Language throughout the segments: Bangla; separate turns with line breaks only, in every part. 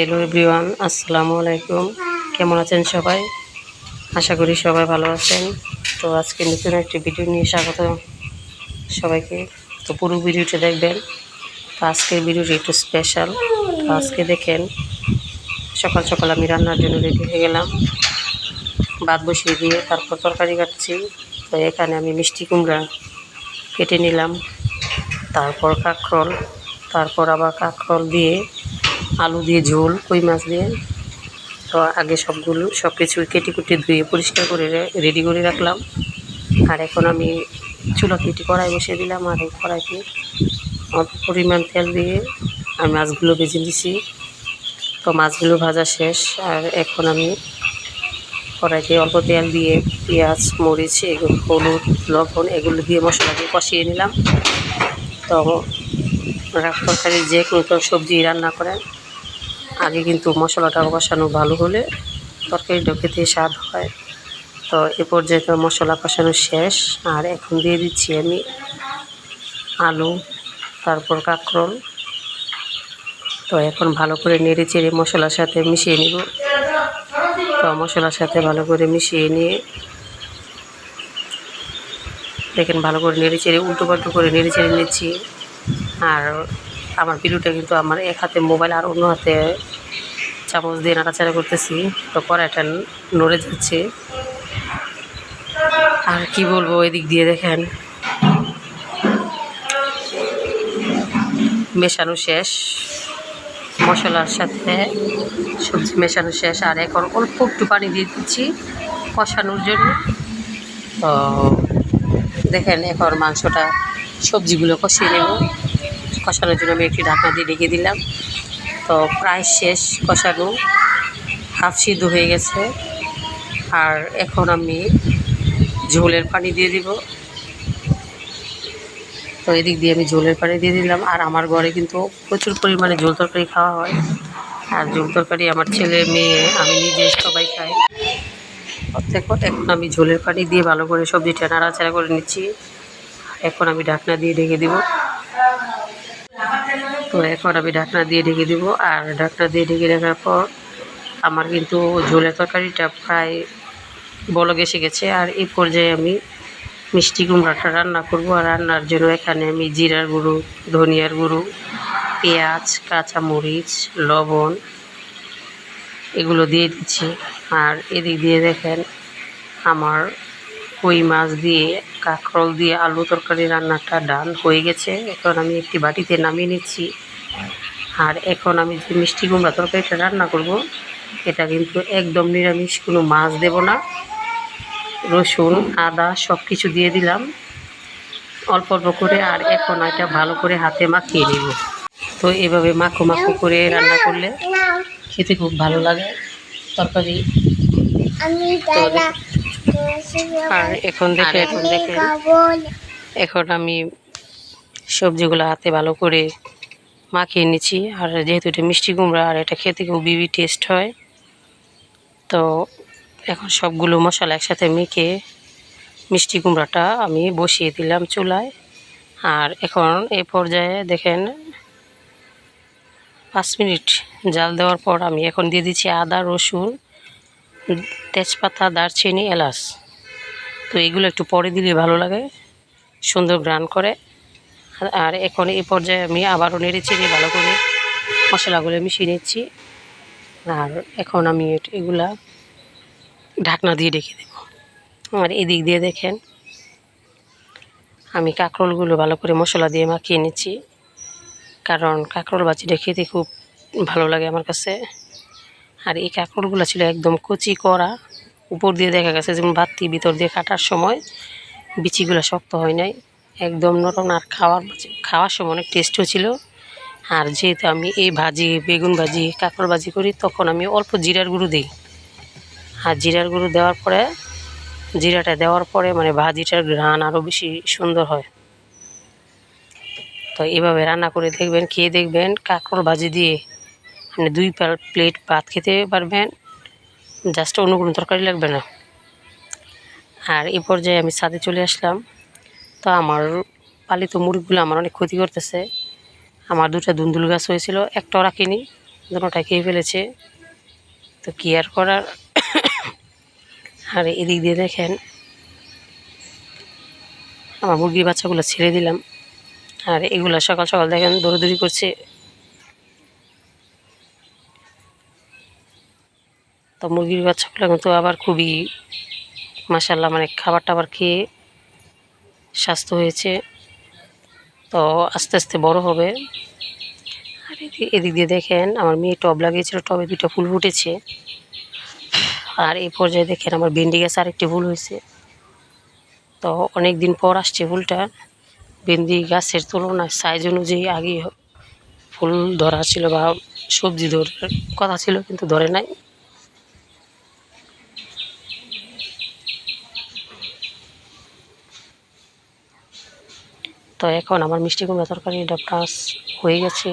হ্যালো এভরিওয়ান আসসালামু আলাইকুম। কেমন আছেন সবাই? আশা করি সবাই ভালো আছেন। তো আজকে নতুন একটি ভিডিও নিয়ে স্বাগত সবাইকে। তো পুরো ভিডিওটা দেখবেন। তো আজকের ভিডিওটি একটু স্পেশাল তো আজকে দেখেন, সকাল সকাল আমি রান্নার জন্য রেডি হয়ে গেলাম। ভাত বসিয়ে দিয়ে তারপর তরকারি কাটছি। তো এখানে আমি মিষ্টি কুমড়া কেটে নিলাম। তারপর কাঁকরোল, তারপর আবার কাঁকরোল দিয়ে আলু দিয়ে ঝোল, কই মাছ দিয়ে। তো আগে সবগুলো সব কিছু কেটে কুটে ধুয়ে পরিষ্কার করে রেডি করে রাখলাম। আর এখন আমি চুলা কেটে কড়াই বসিয়ে দিলাম আর এই কড়াইতে অল্প পরিমাণ তেল দিয়ে আর মাছগুলো ভেজে দিছি তো মাছগুলো ভাজা শেষ, আর এখন আমি কড়াইতে অল্প তেল দিয়ে পেঁয়াজ, মরিচ এগুলো হলুদ, লবণ এগুলো দিয়ে মশলা দিয়ে কষিয়ে নিলাম। তো তরকারি যে কোনো সবজি রান্না করেন আগে কিন্তু মশলাটা কষানো ভালো হলে তরকারিটা খেতে স্বাদ হয়। তো এ পর্যায়ে তো মশলা কষানো শেষ। আর এখন দিয়ে দিচ্ছি আমি আলু, তারপর কাঁকরোল। তো এখন ভালো করে নেড়ে চেড়ে মশলার সাথে মিশিয়ে নিব। তো মশলার সাথে ভালো করে মিশিয়ে নিয়ে দেখেন ভালো করে নেড়ে চেড়ে উল্টো পাল্টো করে নেড়ে চেড়ে নিচ্ছি। আর আমার ভিডিওটা কিন্তু আমার এক হাতে মোবাইল আর অন্য হাতে চামচ দিয়ে নাড়াচাড়া করতেছি। তো কড়াইটা নড়ে যাচ্ছে। আর কি বলব ওই দিক দিয়ে দেখেন। মেশানো শেষ। মশলার সাথে সবজি মেশানো শেষ। আর এখন অল্প একটু পানি দিয়ে দিচ্ছি কষানোর জন্য। তো দেখেন এখন মাংসটা সবজিগুলো কষিয়ে নেব। কষানোর জন্য আমি একটি ঢাকনা দিয়ে ঢেকে দিলাম। তো প্রায় শেষ কষানো হাফ সিদ্ধ হয়ে গেছে। আর এখন আমি ঝোলের পানি দিয়ে দিব। তো এদিক দিয়ে আমি ঝোলের পানি দিয়ে দিলাম। আর আমার ঘরে কিন্তু প্রচুর পরিমাণে ঝোল তরকারি খাওয়া হয়। আর ঝোল তরকারি আমার ছেলে, মেয়ে, আমি নিজে সবাই খাই। দেখো, এখন আমি ঝোলের পানি দিয়ে ভালো করে সবজিটা নাড়াচাড়া করে নিচ্ছি। এখন আমি ঢাকনা দিয়ে ঢেকে দিব। এখন আমি ঢাকনা দিয়ে ঢেকে দিব। আর ঢাকনা দিয়ে ঢেকে রাখার পর আমার কিন্তু ঝোলের তরকারিটা প্রায় বলক এসে গেছে। আর এই পর্যায়ে আমি মিষ্টি কুমড়াটা রান্না করব। আর রান্নার জন্য এখানে আমি জিরার গুঁড়ো, ধনিয়ার গুঁড়ো, পেঁয়াজ, কাঁচামরিচ, লবণ এগুলো দিয়ে দিচ্ছি। আর এদিক দিয়ে দেখেন আমার কই মাছ দিয়ে কাঁকরোল দিয়ে আলু তরকারি রান্নাটা ডান হয়ে গেছে। এখন আমি একটি বাটিতে নামিয়ে নিচ্ছি। আর এখন আমি যে মিষ্টি কুমড়া তরকারিটা রান্না করব এটা কিন্তু একদম নিরামিষ কোনো মাছ দেব না। রসুন আদা সব কিছু দিয়ে দিলাম। অল্প অল্প করে আর এখন এটা ভালো করে হাতে মাখিয়ে নেব। তো এভাবে মাখো মাখো করে রান্না করলে খেতে খুব ভালো লাগে তরকারি। তো আর এখন দেখে এখন দেখে এখন আমি সবজিগুলো হাতে ভালো করে মাখিয়ে নিচ্ছি। আর যেহেতু এটা মিষ্টি কুমড়া আর এটা খেতে খুব বিবি টেস্ট হয় তো এখন সবগুলো মশলা একসাথে মেখে মিষ্টি কুমড়াটা আমি বসিয়ে দিলাম চুলায়। আর এখন এ পর্যায়ে দেখেন পাঁচ মিনিট জাল দেওয়ার পর আমি এখন দিয়ে দিচ্ছি আদা রসুন তেজপাতা, দারচিনি, এলাচ। তো এগুলো একটু পরে দিলে ভালো লাগে, সুন্দর গ্রান করে। আর এখন এই পর্যায়ে আমি আবারও নেড়ে চেড়ে ভালো করে মশলাগুলো মিশিয়ে নিচ্ছি। আর এখন আমি এগুলা ঢাকনা দিয়ে রেখে দেব। আর এদিক দিয়ে দেখেন, আমি কাঁকরোলগুলো ভালো করে মশলা দিয়ে মাখিয়ে নিচ্ছি। কারণ কাঁকরোল বাজিটা খেতে খুব ভালো লাগে আমার কাছে। আর এই কাঁকরোলগুলো ছিল একদম কচি করা। উপর দিয়ে দেখা গেছে যেমন বাতি, ভিতর দিয়ে কাটার সময় বিচিগুলো শক্ত হয় নাই। একদম নরম আর খাওয়ার খাওয়ার সময় অনেক টেস্টও ছিল। আর যেহেতু আমি এই ভাজি, বেগুন ভাজি, কাঁকড় ভাজি করি, তখন আমি অল্প জিরার গুঁড়ো দিই। আর জিরার গুঁড়ো দেওয়ার পরে, জিরাটা দেওয়ার পরে মানে ভাজিটার ঘ্রাণ আরও বেশি সুন্দর হয়। তো এভাবে রান্না করে দেখবেন, খেয়ে দেখবেন, কাঁকড় ভাজি দিয়ে আপনি দুই প্লেট ভাত খেতে পারবেন জাস্ট অন্য কোনো তরকারি লাগবে না। আর এই পর্যায়ে আমি ছাদে চলে আসলাম। তো আমার পালিত মুরগিগুলো আমার অনেক ক্ষতি করতেছে। আমার দুটা দুন্দুল গাছ হয়েছিল, একটাও রাখিনি, দুটোটা খেয়ে ফেলেছে। তো কি আর করার? আর এদিক দিয়ে দেখেন, আমার মুরগির বাচ্চাগুলো ছেড়ে দিলাম। আর এগুলো সকাল সকাল দেখেন দৌড়াদৌড়ি করছে। তো মুরগির বাচ্চাগুলো কিন্তু আবার খুবই মাসাল্লাহ মানে খাবার টাবার খেয়ে স্বাস্থ্য হয়েছে। তো আস্তে আস্তে বড় হবে। আর এদিক- দিয়ে দেখেন, আমার মেয়ে টব লাগিয়েছিল, টবে দুটো ফুল ফুটেছে। আর এই পর্যায়ে দেখেন, আমার ভেন্ডি গাছে আরেকটি ফুল হয়েছে। তো অনেক দিন পর আসছে ফুলটা। ভেন্ডি গাছের তুলনায় সাইজ অনুযায়ী আগে ফুল ধরা ছিল বা সবজি ধরার কথা ছিল, কিন্তু ধরে নাই। তো এখন আমার মিষ্টি কুমড়া তরকারিটা প্লাস হয়ে গেছে।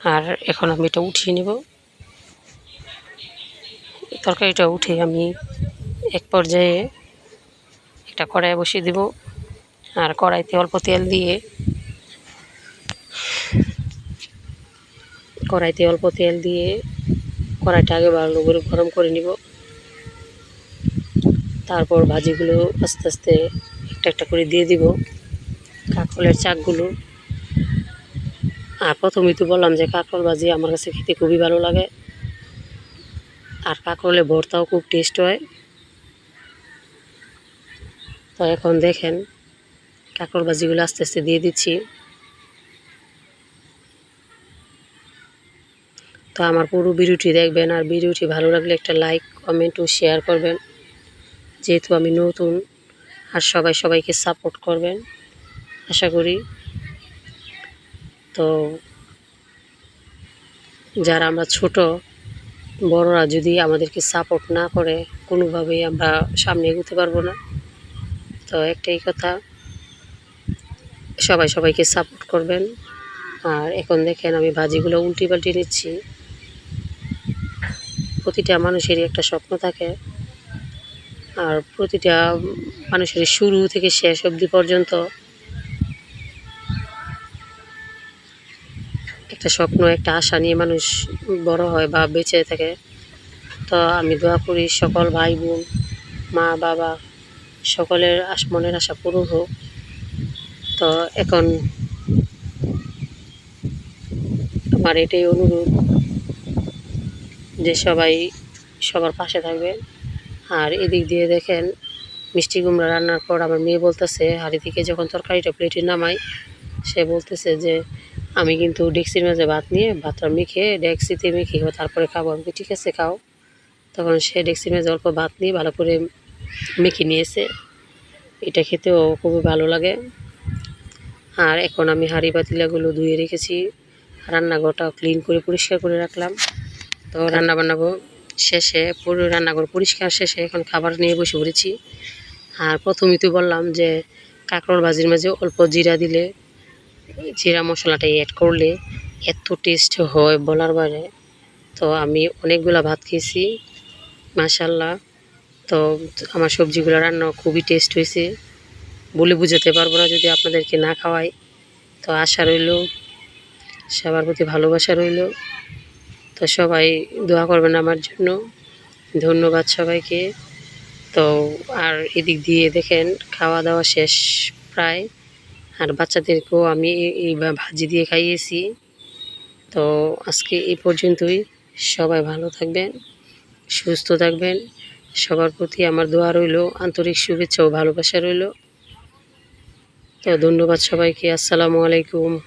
আর এখন আমি এটা উঠিয়ে নেব। তরকারিটা উঠে আমি এক পর্যায়ে একটা কড়াই বসিয়ে দেব আর কড়াইতে অল্প তেল দিয়ে কড়াইতে অল্প তেল দিয়ে কড়াইটা আগে ভালো করে গরম করে নিব। তারপর ভাজিগুলো আস্তে আস্তে একটা একটা করে দিয়ে দিব, কাঁকরোলের চাকগুলো। আর প্রথমেই তো বললাম যে কাঁকরোল ভাজি আমার কাছে খেতে খুবই ভালো লাগে। আর কাঁকরোলের ভর্তাও খুব টেস্ট হয়। তো এখন দেখেন, কাঁকরোল ভাজিগুলো আস্তে আস্তে দিয়ে দিচ্ছি। তো আমার পুরো ভিডিওটি দেখবেন, আর ভিডিওটি ভালো লাগলে একটা লাইক, কমেন্ট ও শেয়ার করবেন। যেহেতু আমি নতুন, আর সবাই সবাইকে সাপোর্ট করবেন, আশা করি। তো যারা আমরা ছোট, বড়রা যদি আমাদেরকে সাপোর্ট না করে, কোনোভাবেই আমরা সামনে এগোতে পারব না। তো একটাই কথা, সবাই সবাইকে সাপোর্ট করবেন। আর এখন দেখেন আমি ভাজিগুলো উল্টি পাল্টি নিচ্ছি। প্রতিটা মানুষেরই একটা স্বপ্ন থাকে। আর প্রতিটা মানুষের শুরু থেকে শেষ অবধি পর্যন্ত একটা স্বপ্ন, একটা আশা নিয়ে মানুষ বড় হয় বা বেঁচে থাকে। তো আমি দোয়া করি সকল ভাই বোন মা, বাবা, সকলের আশ মনের আশা পূরণ হোক। তো এখন আমার এটাই অনুরোধ যে সবাই সবার পাশে থাকবে আর এদিক দিয়ে দেখেন মিষ্টি কুমড়া রান্নার পর আমার মেয়ে বলতেছে, হাড়ি থেকে যখন তরকারিটা প্লেটে নামাই, সে বলতেছে যে, আমি কিন্তু ডেক্সির মাঝে ভাত নিয়ে ভাতটা মেখে ডেক্সিতে মেখে তারপরে খাব। আমি ঠিক আছে, খাও। তখন সে ডেক্সির মাঝে অল্প ভাত নিয়ে ভালো করে মেখে নিয়েছে। এটা খেতেও খুবই ভালো লাগে। আর এখন আমি হাঁড়ি পাতিলাগুলো ধুয়ে রেখেছি। রান্নাঘরটা ক্লিন করে পরিষ্কার করে রাখলাম। তো রান্না বান্নাবো শেষে পুরো রান্নাঘর পরিষ্কার শেষে এখন খাবার নিয়ে বসে পড়েছি। আর প্রথমেই তো বললাম যে কাঁকরোল ভাজির মাঝে অল্প জিরা দিলে জিরা মশলাটা অ্যাড করলে এত টেস্ট হয় বলার বাইরে। তো আমি অনেকগুলা ভাত খেয়েছি মাশাল্লাহ তো আমার সবজিগুলো রান্না খুবই টেস্ট হয়েছে। বলে বুঝাতে পারব না যদি আপনাদেরকে না খাওয়াই। তো আশা রইল, সবার প্রতি ভালোবাসা রইল। তো সবাই দোয়া করবেন আমার জন্য। ধন্যবাদ সবাইকে। তো আর এদিক দিয়ে দেখেন, খাওয়া দাওয়া শেষ প্রায়। আর বাচ্চাদেরকেও আমি এই- ভাজি দিয়ে খাইয়েছি। তো আজকে এই পর্যন্তই। সবাই ভালো থাকবেন, সুস্থ থাকবেন। সবার প্রতি আমার দোয়া রইল, আন্তরিক শুভেচ্ছা ও ভালোবাসা রইল। তো ধন্যবাদ সবাইকে। আসসালামু আলাইকুম।